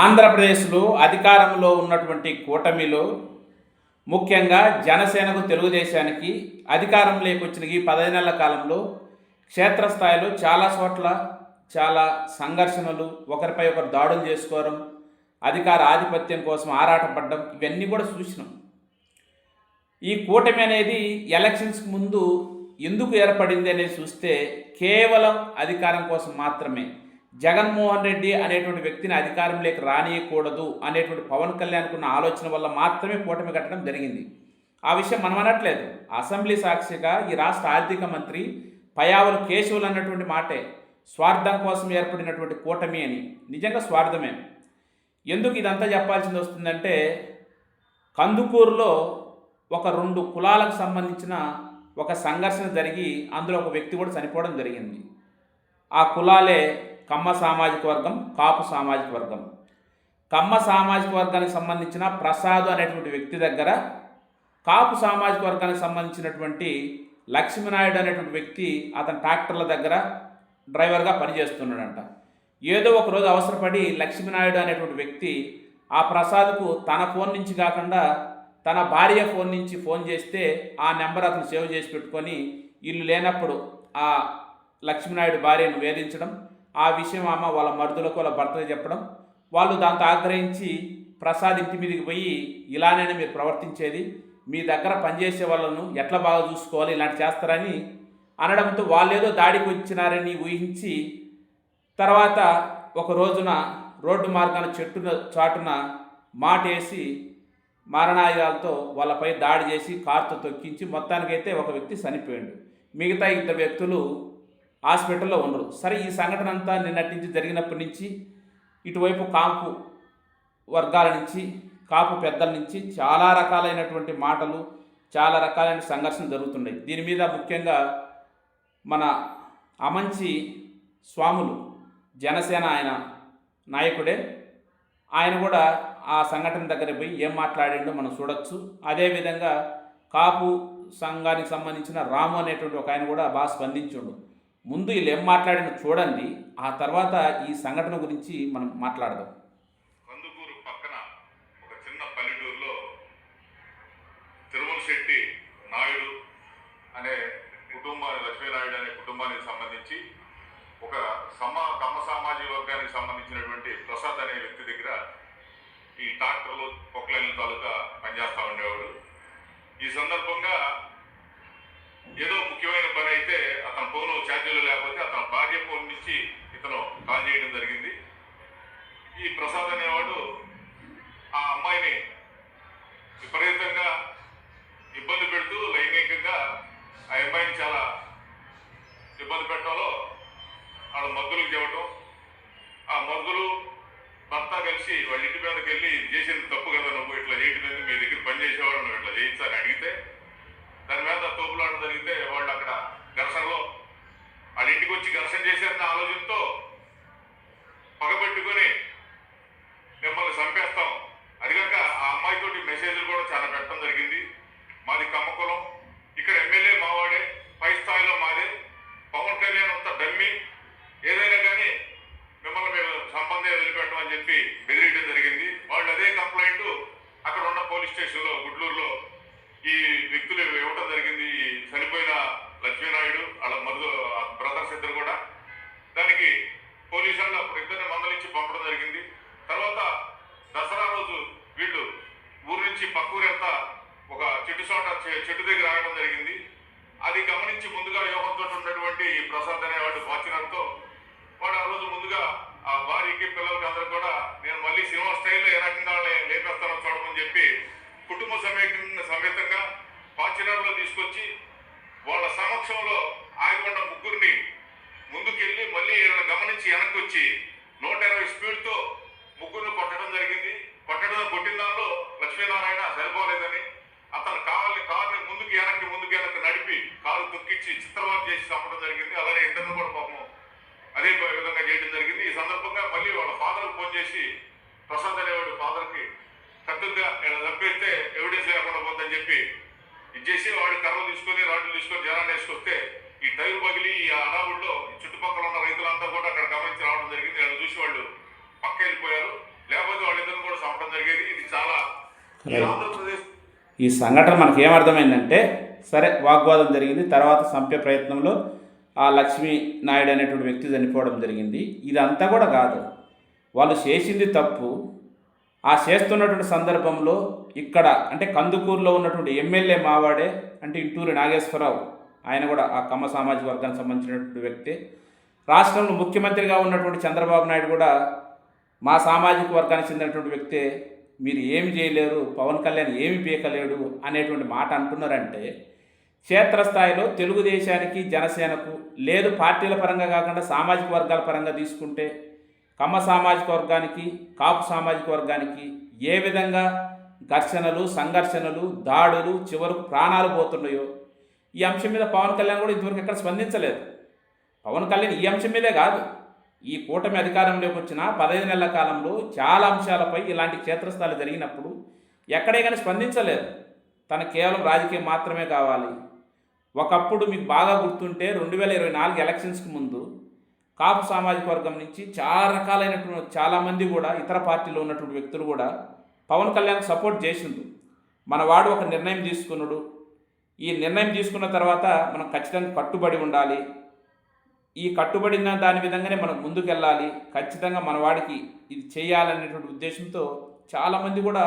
ఆంధ్రప్రదేశ్లో అధికారంలో ఉన్నటువంటి కూటమిలో ముఖ్యంగా జనసేనకు తెలుగుదేశానికి అధికారం వచ్చిన ఈ పదహైదు నెలల కాలంలో క్షేత్రస్థాయిలో చాలా చోట్ల చాలా సంఘర్షణలు ఒకరిపై ఒకరు దాడులు చేసుకోవడం అధికార ఆధిపత్యం కోసం ఆరాటపడడం ఇవన్నీ కూడా చూసినాం. ఈ కూటమి అనేది ఎలక్షన్స్కి ముందు ఎందుకు ఏర్పడింది అనేది చూస్తే కేవలం అధికారం కోసం మాత్రమే. జగన్మోహన్ రెడ్డి అనేటువంటి వ్యక్తిని అధికారంలోకి రానియకూడదు అనేటువంటి పవన్ కళ్యాణ్కున్న ఆలోచన వల్ల మాత్రమే కూటమి కట్టడం జరిగింది. ఆ విషయం మనం అనట్లేదు. అసెంబ్లీ సాక్షిగా ఈ రాష్ట్ర ఆర్థిక మంత్రి పయావులు కేశవులు అన్నటువంటి మాటే స్వార్థం కోసం ఏర్పడినటువంటి కూటమి అని. నిజంగా స్వార్థమే. ఎందుకు ఇదంతా చెప్పాల్సింది వస్తుందంటే కందుకూరులో ఒక రెండు కులాలకు సంబంధించిన ఒక సంఘర్షణ జరిగి అందులో ఒక వ్యక్తి కూడా చనిపోవడం జరిగింది. ఆ కులాలే కమ్మ సామాజిక వర్గం కాపు సామాజిక వర్గం. కమ్మ సామాజిక వర్గానికి సంబంధించిన ప్రసాద్ అనేటువంటి వ్యక్తి దగ్గర కాపు సామాజిక వర్గానికి సంబంధించినటువంటి లక్ష్మీనాయుడు అనేటువంటి వ్యక్తి అతని ట్రాక్టర్ల దగ్గర డ్రైవర్గా పనిచేస్తున్నాడంట. ఏదో ఒక రోజు అవసరపడి లక్ష్మీనాయుడు అనేటువంటి వ్యక్తి ఆ ప్రసాద్కు తన ఫోన్ నుంచి కాకుండా తన భార్య ఫోన్ నుంచి ఫోన్ చేస్తే ఆ నెంబర్ అతను సేవ్ చేసి పెట్టుకొని ఇల్లు లేనప్పుడు ఆ లక్ష్మీనాయుడు భార్యను వేధించడం ఆ విషయం ఆమె వాళ్ళ మరుదులకు వాళ్ళ భర్తలు చెప్పడం. వాళ్ళు దాంతో ఆగ్రహించి ప్రసాద్ ఇంటి మీదకి పోయి ఇలానే మీరు ప్రవర్తించేది. మీ దగ్గర పనిచేసే వాళ్ళను ఎట్లా బాగా చూసుకోవాలి ఇలాంటి చేస్తారని అనడంతో వాళ్ళేదో దాడికి వచ్చినారని ఊహించి తర్వాత ఒక రోజున రోడ్డు మార్గాన చెట్టున చాటున మాటేసి మారణాయుధాలతో వాళ్ళపై దాడి చేసి కారుతో తొక్కించి మొత్తానికైతే ఒక వ్యక్తి చనిపోయాడు. మిగతా ఇద్దరు వ్యక్తులు హాస్పిటల్లో ఉండరు. సరే ఈ సంఘటన అంతా నిన్నటి నుంచి జరిగినప్పటి నుంచి ఇటువైపు కాపు వర్గాల నుంచి కాపు పెద్దల నుంచి చాలా రకాలైనటువంటి మాటలు చాలా రకాలైన సంఘర్షణ జరుగుతున్నాయి. దీని మీద ముఖ్యంగా మన అమంచి స్వాములు జనసేన ఆయన నాయకుడే ఆయన కూడా ఆ సంఘటన దగ్గర పోయి ఏం మాట్లాడిండో మనం చూడొచ్చు. అదేవిధంగా కాపు సంఘానికి సంబంధించిన రాము అనేటువంటి ఒక ఆయన కూడా బాగా స్పందించుండు. ముందు వీళ్ళు ఏం మాట్లాడిన చూడండి. ఆ తర్వాత ఈ సంఘటన గురించి మనం మాట్లాడదాం. కందుకూరు పక్కన ఒక చిన్న పల్లెటూరులో తిరుమల శెట్టి నాయుడు అనే కుటుంబాన్ని లక్ష్మీనాయుడు అనే కుటుంబానికి సంబంధించి ఒక సమా కమ్మ సామాజిక వర్గానికి సంబంధించినటువంటి ప్రసాద్ అనే వ్యక్తి దగ్గర ఈ ట్రాక్టర్లు పొక్లైన్ల తాలూకా పనిచేస్తూ ఉండేవాడు. ఈ సందర్భంగా ఏదో ముఖ్యమైన పని అయితే అతని ఫోన్ ఛార్జీలో లేకపోతే అతని భార్య ఫోన్ నుంచి ఇతను కాల్ చేయడం జరిగింది. ఈ ప్రసాద్ అనేవాడు ఆ అమ్మాయిని విపరీతంగా ఇబ్బంది పెడుతూ లైంగికంగా ఆ అమ్మాయిని చాలా ఇబ్బంది పెట్టడంలో వాళ్ళ మగ్గులకు చెప్పడం ఆ మగ్గులు భర్త కలిసి వాళ్ళ ఇంటి మీదకి వెళ్ళి చేసింది తప్పు కదా నువ్వు ఇట్లా చేయటం మీ దగ్గర పని చేసేవాడు నువ్వు ఇట్లా చేయించాలని అడిగి తోపులాట జరిగితే వాళ్ళు అక్కడ ఘర్షణలో వాళ్ళ ఇంటికి వచ్చి ఘర్షణ చేశారన్న ఆలోచనతో పగబెట్టుకొని మిమ్మల్ని చంపేస్తాం. అదిగాక ఆ అమ్మాయితోటి మెసేజ్లు కూడా చాలా పెట్టడం జరిగింది. మాది కమ్మకులం. ఇక్కడ ఎమ్మెల్యే మావాడే పై స్థాయిలో మాదే. పవన్ కళ్యాణ్ అంత డమ్మి. ఏదైనా కానీ మిమ్మల్ని మేము సంబంధం వదిలిపెట్టమని చెప్పి బెదిరియడం జరిగింది. వాళ్ళు అదే కంప్లైంట్ అక్కడ ఉన్న పోలీస్ స్టేషన్లో గుడ్లూరులో చె- చెట్టు దగ్గర ఆడడం జరిగింది. అది గమనించి ముందుగా యోగంతో ఉన్నటువంటి ప్రసాద్ అనేవాడు ఫార్చునర్తో వాడు ఆ రోజు ముందుగా ఆ భార్యకి పిల్లలకి అందరూ కూడా నేను మళ్ళీ సినిమా స్టైల్లో ఏ రకంగా లే- లేపేస్తానో చూడమని చెప్పి కుటుంబ సమేత సమేతంగా ఫార్చునర్లో తీసుకొచ్చి వాళ్ళ సమక్షంలో ఆగి ఉన్న ముగ్గురిని ముందుకెళ్ళి మళ్ళీ వీళ్ళని గమనించి వెనక్కి వచ్చి నూట ఇరవై స్పీడ్తో ముగ్గురిని కొట్టడం జరిగింది. కొట్టడం కొట్టిన దానిలో లక్ష్మీనారాయణ సరిపోలేదని అతను కావాలని కారుని ముందుకు వెనక్కి ముందుకు వెనక్కి నడిపి కారు తొక్కిచ్చి చిత్రవాదం చేసి చంపడం జరిగింది. అలానే ఇద్దరిని కూడా పాపం అదే విధంగా చేయడం జరిగింది. ఈ సందర్భంగా మళ్ళీ వాళ్ళ ఫాదర్కి ఫోన్ చేసి ప్రసాద్ అనేవాడు ఫాదర్కి కత్తుగా ఇలా చంపేస్తే ఎవిడెన్స్ లేకుండా పోతుందని చెప్పి ఇచ్చేసి వాడు కర్రలు తీసుకొని రాడ్లు తీసుకొని జనాన్ని వేసుకొస్తే ఈ టైర్ పగిలి ఈ అడావుల్లో చుట్టుపక్కల ఉన్న రైతులంతా కూడా అక్కడ గమనించి రావడం జరిగింది. వాళ్ళు చూసి వాళ్ళు పక్క వెళ్ళిపోయారు లేబర్ ఈ ఆంధ్రప్రదేశ్ ఈ సంఘటన మనకి ఏమర్థమైందంటే సరే వాగ్వాదం జరిగింది తర్వాత చంపే ప్రయత్నంలో ఆ లక్ష్మీ నాయుడు అనేటువంటి వ్యక్తి చనిపోవడం జరిగింది. ఇదంతా కూడా కాదు. వాళ్ళు చేసింది తప్పు. ఆ చేస్తున్నటువంటి సందర్భంలో ఇక్కడ అంటే కందుకూరులో ఉన్నటువంటి ఎమ్మెల్యే మావాడే అంటే ఇంటూరి నాగేశ్వరరావు ఆయన కూడా ఆ కమ్మ సామాజిక వర్గానికి సంబంధించినటువంటి వ్యక్తి. రాష్ట్రంలో ముఖ్యమంత్రిగా ఉన్నటువంటి చంద్రబాబు నాయుడు కూడా మా సామాజిక వర్గానికి చెందినటువంటి వ్యక్తే. మీరు ఏమి చేయలేరు పవన్ కళ్యాణ్ ఏమి పీకలేడు అనేటువంటి మాట అంటున్నారంటే క్షేత్రస్థాయిలో తెలుగుదేశానికి జనసేనకు లేదు పార్టీల పరంగా కాకుండా సామాజిక వర్గాల పరంగా తీసుకుంటే కమ్మ సామాజిక వర్గానికి కాపు సామాజిక వర్గానికి ఏ విధంగా ఘర్షణలు సంఘర్షణలు దాడులు చివరకు ప్రాణాలు పోతున్నాయో ఈ అంశం మీద పవన్ కళ్యాణ్ కూడా ఇంతవరకు ఎక్కడ స్పందించలేదు. పవన్ కళ్యాణ్ ఈ అంశం మీదే కాదు. ఈ కూటమి అధికారంలోకి వచ్చిన పదహైదు నెలల కాలంలో చాలా అంశాలపై ఇలాంటి క్షేత్రస్థాయిలు జరిగినప్పుడు ఎక్కడే కానీ స్పందించలేదు. తన కేవలం రాజకీయం మాత్రమే కావాలి. ఒకప్పుడు మీకు బాగా గుర్తుంటే రెండు వేల ఇరవై నాలుగు ఎలక్షన్స్కి ముందు కాపు సామాజిక వర్గం నుంచి చాలా రకాలైనటువంటి చాలామంది కూడా ఇతర పార్టీలో ఉన్నటువంటి వ్యక్తులు కూడా పవన్ కళ్యాణ్ సపోర్ట్ చేసిండు మన వాడు ఒక నిర్ణయం తీసుకున్నాడు. ఈ నిర్ణయం తీసుకున్న తర్వాత మనం ఖచ్చితంగా కట్టుబడి ఉండాలి. ఈ కట్టుబడిన దాని విధంగానే మనం ముందుకెళ్ళాలి. ఖచ్చితంగా మన వాడికి ఇది చేయాలనేటువంటి ఉద్దేశంతో చాలామంది కూడా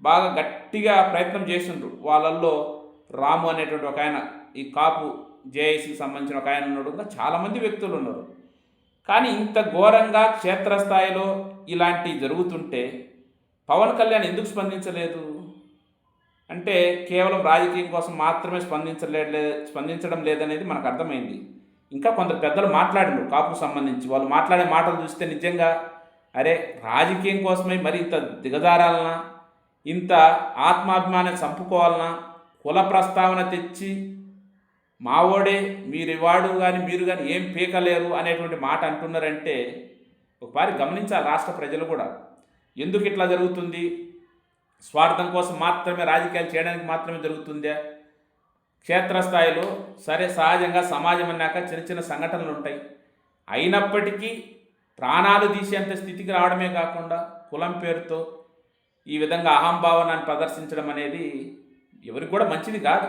బాగా గట్టిగా ప్రయత్నం చేసిండ్రు వాళ్ళల్లో రాము అనేటువంటి ఒక ఆయన ఈ కాపు జేఏసీకి సంబంధించిన ఒక ఆయన ఉన్నాడు. ఇంకా చాలామంది వ్యక్తులు ఉన్నారు. కానీ ఇంత ఘోరంగా క్షేత్రస్థాయిలో ఇలాంటివి జరుగుతుంటే పవన్ కళ్యాణ్ ఎందుకు స్పందించలేదు? అంటే కేవలం రాజకీయం కోసం మాత్రమే స్పందించలే స్పందించడం లేదనేది మనకు అర్థమైంది. ఇంకా కొందరు పెద్దలు మాట్లాడినారు. కాపుకు సంబంధించి వాళ్ళు మాట్లాడే మాటలు చూస్తే నిజంగా అరే రాజకీయం కోసమే మరి ఇంత దిగజారాలనా? ఇంత ఆత్మాభిమానం చంపుకోవాలనా? కుల ప్రస్తావన తెచ్చి మావోడే మీరు వాడు కానీ మీరు కానీ ఏం పీకలేరు అనేటువంటి మాట అంటున్నారంటే ఒకసారి గమనించాలి రాష్ట్ర ప్రజలు కూడా. ఎందుకు ఇట్లా జరుగుతుంది? స్వార్థం కోసం మాత్రమే రాజకీయాలు చేయడానికి మాత్రమే జరుగుతుందా? క్షేత్రస్థాయిలో సరే సహజంగా సమాజం అన్నాక చిన్న చిన్న సంఘటనలు ఉంటాయి అయినప్పటికీ ప్రాణాలు తీసేంత స్థితికి రావడమే కాకుండా కులం పేరుతో ఈ విధంగా అహంభావనాన్ని ప్రదర్శించడం అనేది ఎవరికి కూడా మంచిది కాదు.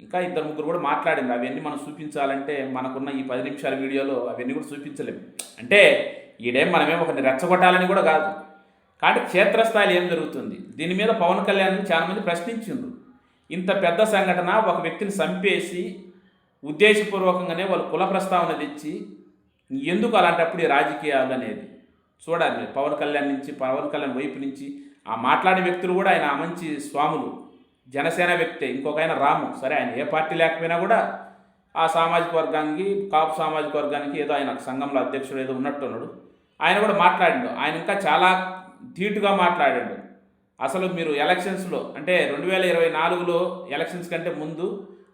ఇంకా ఇద్దరు ముగ్గురు కూడా మాట్లాడింది. అవన్నీ మనం చూపించాలంటే మనకున్న ఈ పది నిమిషాల వీడియోలో అవన్నీ కూడా చూపించలేము అంటే ఈడేం మనమేం ఒకరిని రెచ్చగొట్టాలని కూడా కాదు. కాబట్టి క్షేత్రస్థాయిలో ఏం జరుగుతుంది? దీని మీద పవన్ కళ్యాణ్ చాలామంది ప్రశ్నించిండ్రు. ఇంత పెద్ద సంఘటన ఒక వ్యక్తిని చంపేసి ఉద్దేశపూర్వకంగానే వాళ్ళు కుల ప్రస్తావన తెచ్చి ఎందుకు అలాంటప్పుడు ఈ రాజకీయాలు అనేది? చూడాలి మీరు పవన్ కళ్యాణ్ నుంచి పవన్ కళ్యాణ్ వైపు నుంచి ఆ మాట్లాడే వ్యక్తులు కూడా ఆయన మంచి స్వాములు. జనసేన వ్యక్తే ఇంకొక ఆయన రాము. సరే ఆయన ఏ పార్టీ లేకపోయినా కూడా ఆ సామాజిక వర్గానికి కాపు సామాజిక వర్గానికి ఏదో ఆయన సంఘంలో అధ్యక్షుడు ఏదో ఉన్నట్టున్నాడు. ఆయన కూడా మాట్లాడిండు. ఆయన ఇంకా చాలా ధీటుగా మాట్లాడాడు. అసలు మీరు ఎలక్షన్స్లో అంటే రెండు వేల ఇరవై నాలుగులో ఎలక్షన్స్ కంటే ముందు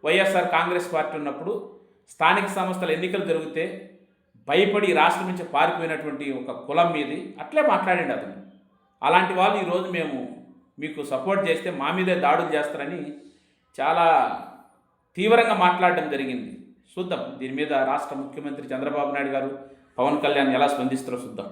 వైఎస్ఆర్ కాంగ్రెస్ పార్టీ ఉన్నప్పుడు స్థానిక సంస్థల ఎన్నికలు జరిగితే భయపడి రాష్ట్రం నుంచి పారిపోయినటువంటి ఒక కులం మీది. అట్లే మాట్లాడండి అతను. అలాంటి వాళ్ళు ఈరోజు మేము మీకు సపోర్ట్ చేస్తే మా మీదే దాడులు చేస్తారని చాలా తీవ్రంగా మాట్లాడడం జరిగింది. చూద్దాం. దీని మీద రాష్ట్ర ముఖ్యమంత్రి చంద్రబాబు నాయుడు గారు పవన్ కళ్యాణ్ ఎలా స్పందిస్తారో చూద్దాం.